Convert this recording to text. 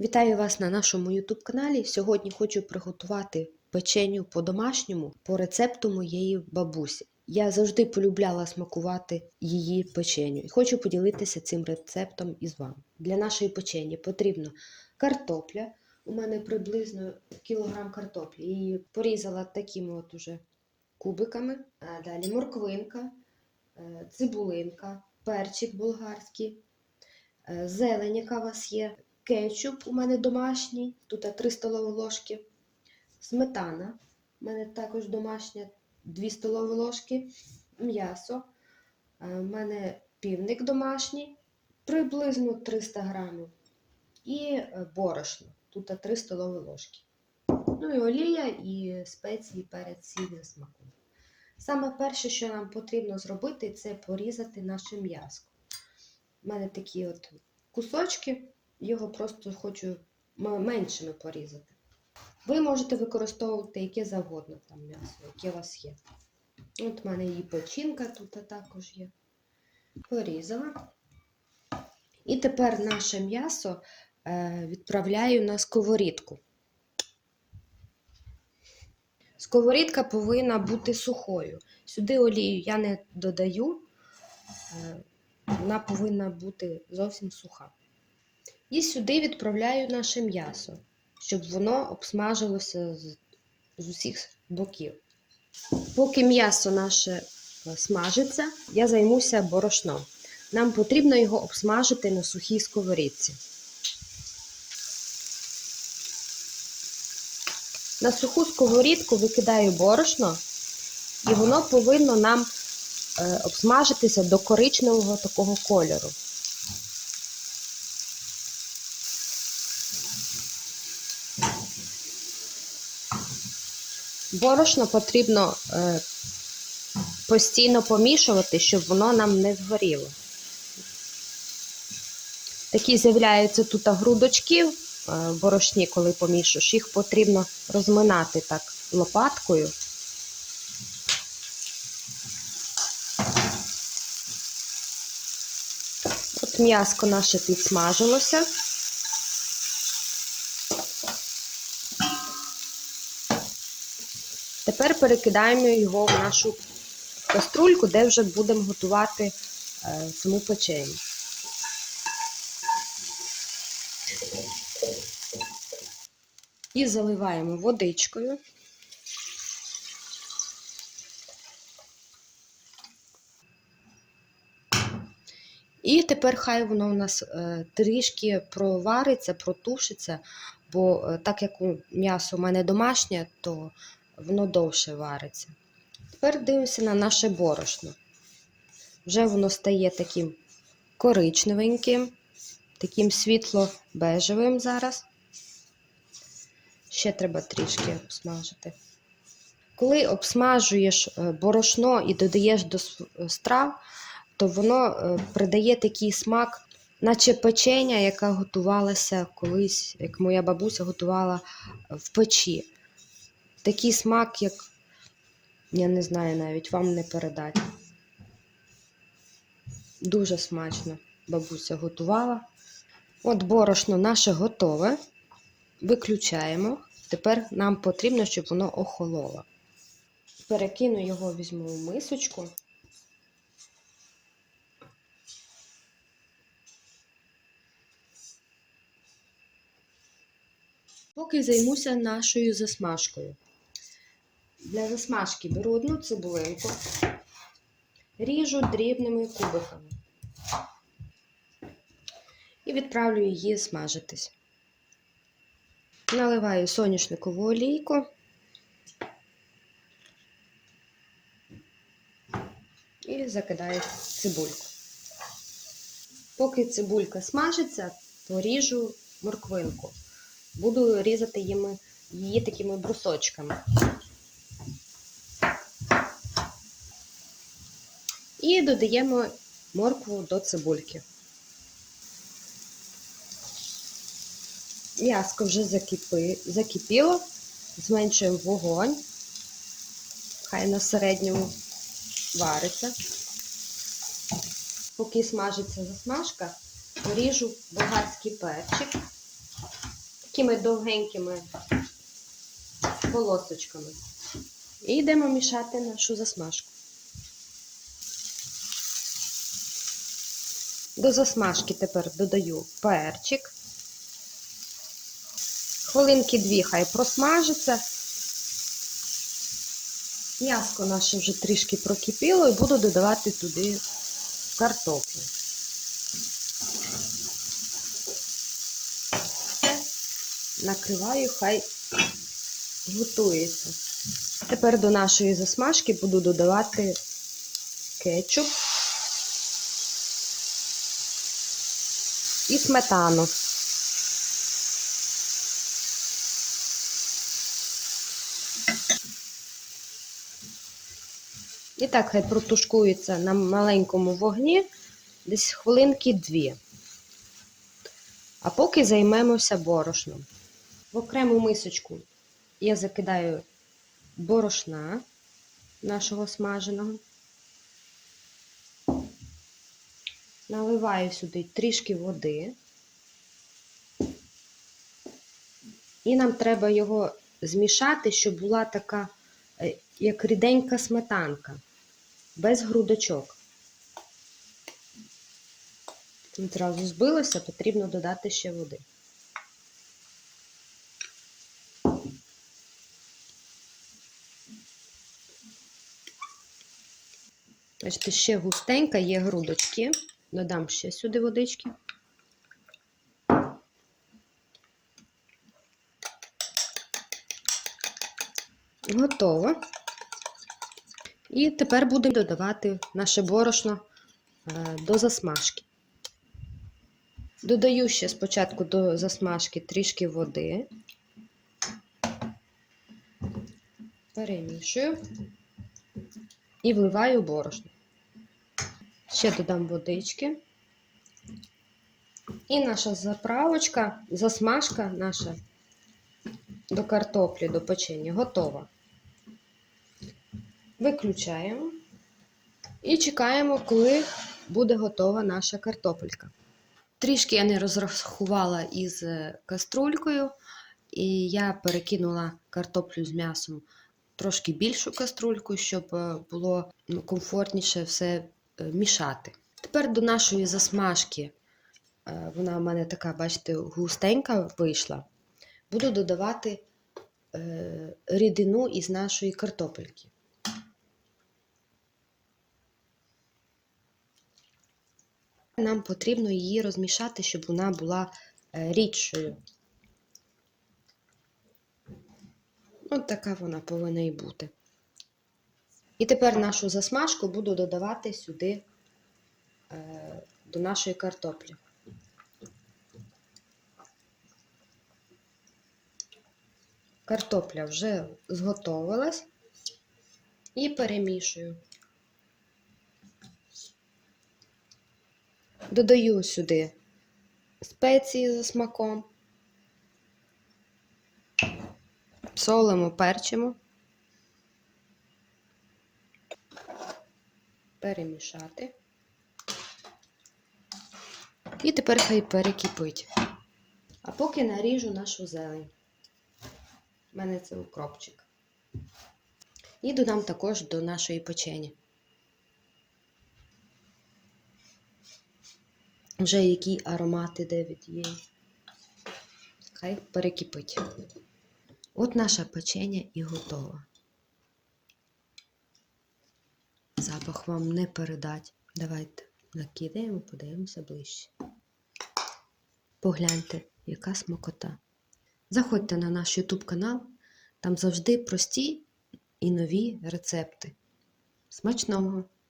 Вітаю вас на нашому YouTube каналі. Сьогодні хочу приготувати печеню по-домашньому по рецепту моєї бабусі. Я завжди полюбляла смакувати її печеню і хочу поділитися цим рецептом із вами. Для нашої печені потрібно картопля. У мене приблизно кілограм картоплі. Її порізала такими от уже кубиками. А Далі морквинка, е, цибулинка, перчик болгарський, е, зелень, яка у вас є, кетчуп у мене домашній, тут 3 столові ложки, сметана, у мене також домашня 2 столові ложки, м'ясо, у мене півник домашній, приблизно 300 грамів, і е, борошно, тут 3 столові ложки. Ну і олія, і спеції, перець, сіль за смаком. Саме перше, що нам потрібно зробити, це порізати наше м'ясо. У мене такі от кусочки, його просто хочу меншими порізати. Ви можете використовувати яке завгодно там м'ясо, яке у вас є. От в мене і печінка тут також є. Порізала. І тепер наше м'ясо е, відправляю на сковорідку. Сковорідка повинна бути сухою. Сюди олію я не додаю, е, вона повинна бути зовсім суха. І сюди відправляю наше м'ясо, щоб воно обсмажилося з, з усіх боків. Поки м'ясо наше е, смажиться, я займуся борошном. Нам потрібно його обсмажити на сухій сковорідці. На суху сковорідку викидаю борошно, і воно повинно нам е, обсмажитися до коричневого такого кольору. Борошно потрібно е, постійно помішувати, щоб воно нам не згоріло. Такі з'являються тут грудочки в е, борошні, коли помішуєш. Їх потрібно розминати так лопаткою. От м'яско наше підсмажилося. Тепер перекидаємо його в нашу каструльку, де вже будемо готувати е, саму печеню. І заливаємо водичкою. І тепер хай воно у нас е, трішки провариться, протушиться, бо е, так як м'ясо у мене домашнє, то воно довше вариться. Тепер дивимося на наше борошно. Вже воно стає таким коричневеньким, таким світло-бежевим зараз. Ще треба трішки обсмажити. Коли обсмажуєш е, борошно і додаєш до страв, то воно е, придає такий смак, наче печеня, яка готувалася колись, як моя бабуся готувала в печі. Такий смак, як я не знаю навіть, вам не передати. Дуже смачно бабуся готувала. От борошно наше готове. Виключаємо. Тепер нам потрібно, щоб воно охололо. Перекину його, візьму в мисочку. Поки займуся нашою засмажкою. Для засмажки беру одну цибулинку, ріжу дрібними кубиками і відправлю її смажитись. Наливаю соняшникову олійку і закидаю цибульку. Поки цибулька смажиться, поріжу морквинку. Буду різати її такими брусочками. І додаємо моркву до цибульки. М'яско вже закипи, закипіло, зменшуємо вогонь, хай на середньому вариться. Поки смажиться засмажка, поріжу болгарський перчик. такими довгенькими полосочками. І йдемо мішати нашу засмажку. До засмажки тепер додаю перчик. Хвилинки дві хай просмажиться. М'яско наше вже трішки прокипіло і буду додавати туди картоплю. Накриваю, хай готується. Тепер до нашої засмажки буду додавати кетчуп і сметану. І так, хай протушкується на маленькому вогні десь хвилинки дві. А поки займемося борошном. В окрему мисочку я закидаю борошна нашого смаженого. Наливаю сюди трішки води. І нам треба його змішати, щоб була така, е, як ріденька сметанка, без грудочок. Одразу збилося, потрібно додати ще води. Бачите, ще густенька, є грудочки. Додам ще сюди водички. Готово. І тепер будемо додавати наше борошно е, до засмажки. Додаю ще спочатку до засмажки трішки води, перемішую і вливаю борошно. Ще додам водички. І наша заправочка, засмажка наша до картоплі, до печення готова. Виключаємо і чекаємо, коли буде готова наша картопелька. Трішки я не розрахувала із е, каструлькою, і я перекинула картоплю з м'ясом трошки більшу каструльку, щоб е, було ну, комфортніше все мішати. Тепер до нашої засмажки, е, вона в мене така, бачите, густенька вийшла. Буду додавати е, рідину із нашої картопельки. Нам потрібно її розмішати, щоб вона була е, рідшою. От така вона повинна і бути. І тепер нашу засмажку буду додавати сюди е, до нашої картоплі. Картопля вже зготовилась і перемішую. Додаю сюди спеції за смаком, солимо, перчимо, перемішати. І тепер хай перекипить. А поки наріжу нашу зелень. У мене це укропчик. І додам також до нашої печені. Вже який аромат іде від її. Хай перекипить. От наша печення і готова. Запах вам не передать. Давайте накидаємо, подивимося ближче. Погляньте, яка смакота. Заходьте на наш YouTube канал, там завжди прості і нові рецепти. Смачного!